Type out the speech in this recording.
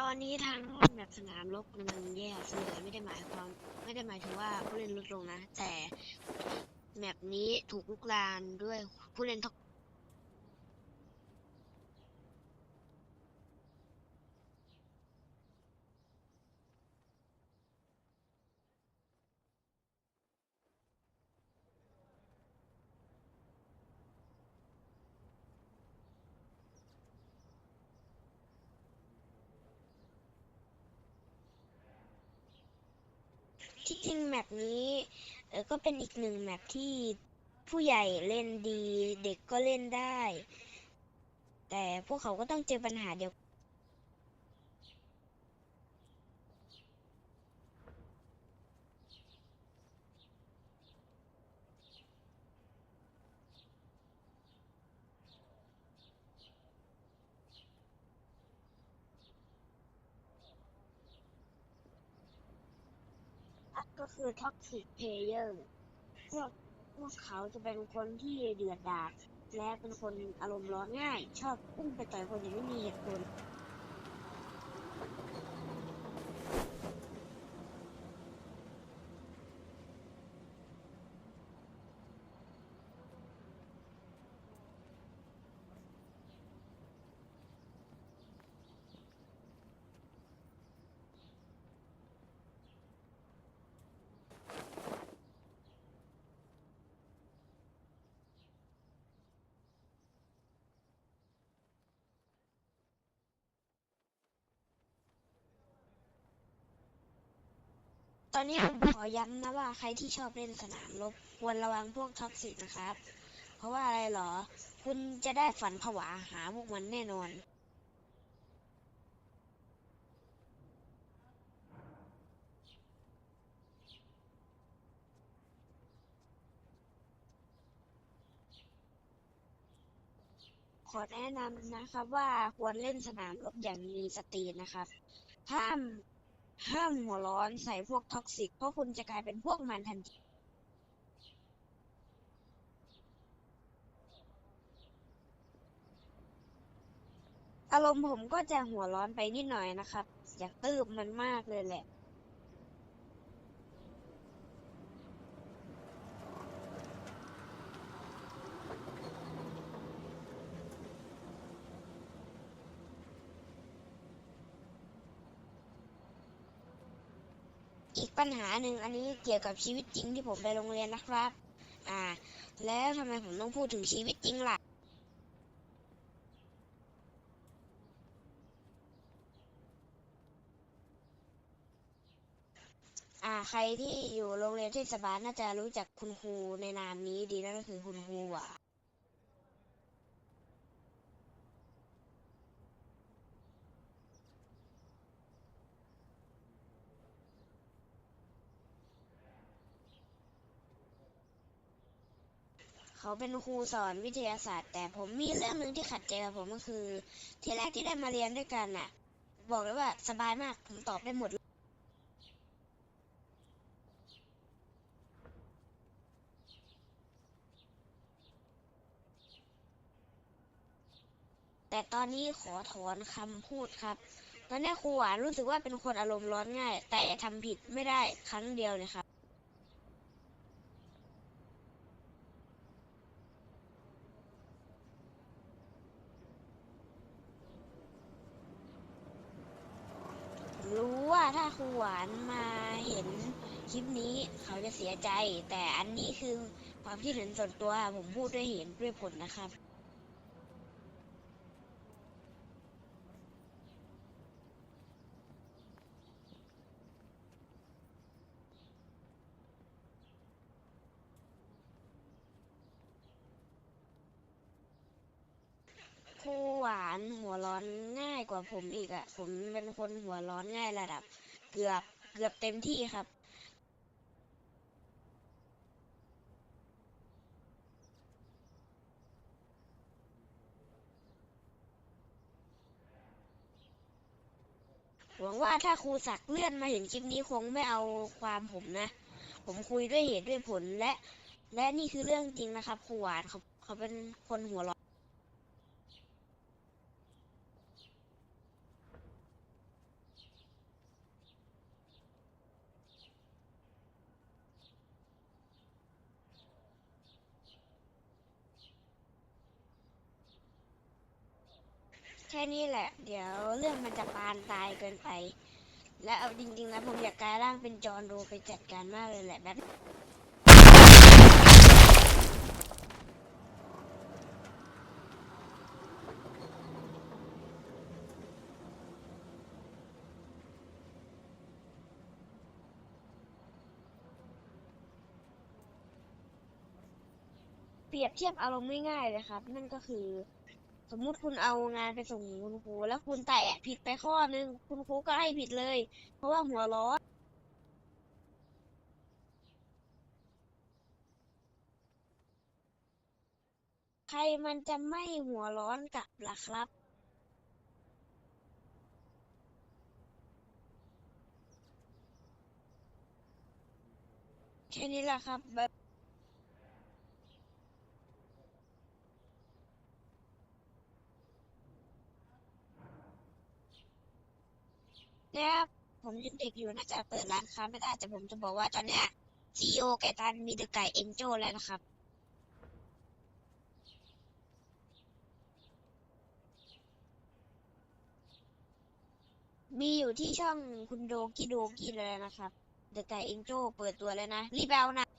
ตอนนี้ทางแบบสนามรบมันแย่เสมอไม่ได้หมายความไม่ได้หมายถึงว่าผู้เล่นลดลงนะ แต่แมปนี้ถูกลุกลานด้วยผู้เล่น ที่จริงแมปนี้เออก็เป็นอีกหนึ่งแมปที่ผู้ใหญ่เล่นดีเด็กก็เล่นได้ แต่พวกเขาก็ต้องเจอปัญหาเดียว ก็คือ toxic player พวกพวกเขาจะเป็นคนที่เดือดดาลและเป็นคนอารมณ์ร้อนง่าย ชอบพุ่งไปต่อยคนอย่างไม่มีเหตุผล ตอนนี้ผมขอย้ำนะว่าใครที่ชอบเล่นสนามรบควรระวังพวกท็อกซิกนะครับ เพราะว่าอะไรเหรอ คุณจะได้ฝันผวาหาพวกมันแน่นอนขอแนะนำนะครับว่าควรเล่นสนามรบอย่างมีสตินะครับ ห้าม ห้ามหัวร้อนใส่พวกท็อกซิก เพราะคุณจะกลายเป็นพวกมันทันทีอารมณ์ผมก็จะหัวร้อนไปนิดหน่อยนะครับ อยากตื้มมันมากเลยแหละ อีกปัญหาหนึ่งอันนี้เกี่ยวกับชีวิตจริงที่ผมไปโรงเรียนนะครับ อ่า แล้วทำไมผมต้องพูดถึงชีวิตจริงล่ะอ่าใครที่อยู่โรงเรียนเทศบาลน่าจะรู้จักคุณครูในนามนี้ดีนั่นก็คือคุณครูหว่า เขาเป็นครูสอนวิทยาศาสตร์ แต่ผมมีเรื่องหนึ่งที่ขัดใจกับผมก็คือ ทีแรกที่ได้มาเรียนด้วยกันน่ะ บอกเลยว่าสบายมากผมตอบได้หมดแต่ตอนนี้ขอถอนคำพูดครับ ตอนนี้ครูหวานรู้สึกว่าเป็นคนอารมณ์ร้อนง่าย แต่ทำผิดไม่ได้ครั้งเดียวเลยครับ รู้ว่า ถ้าครูหวานมาเห็นคลิปนี้เขาจะเสียใจ แต่อันนี้คือความคิดเห็นส่วนตัวผมพูดด้วยเหตุด้วยผลนะครับ ครู หวานหัวร้อนง่ายกว่าผมอีกอะผมเป็นคนหัวร้อนง่ายระดับ เกือบเกือบเต็มที่ครับ หวังว่าถ้าครูศักเลื่อนมาเห็นคลิปนี้คงไม่เอาความผมนะ ผมคุยด้วยเหตุด้วยผลและ และนี่คือเรื่องจริงนะครับครูหวานเขาเขาเป็นคนหัวร้อน ค่นี้แหละ เดี๋ยวเรื่องมันจะปานตายเกินไป และเอาจริงๆแล้วผมอยากกลายร่างเป็นจอห์นโดไปจัดการมากเลยแหละแบบเปรียบเทียบอารมณ์ง่ายๆเลยครับ นั่นก็คือ มมุติคุณเอางานไปส่งคุณครูแล้วคุณแตะผิดไปข้อนึงคุณครูก็ให้ผิดเลย เพราะว่าหัวร้อนใครมันจะไม่หัวร้อนกับล่ะครับแค่นี้แหละครับแบบ เนี่ยครับผมยังเด็กอยู่น่าจะเปิดร้านค้าไม่ได้แต่ผมจะบอกว่าตอนเนี้ยซีโอไก่ตันมีเดอะไก่เอ็นโจแล้วนะครับ มีอยู่ที่ช่องคุณโดกิโดกิเลยนะครับ เดอะไก่เอ็นโจเปิดตัวแล้วนะ รีบเอานะ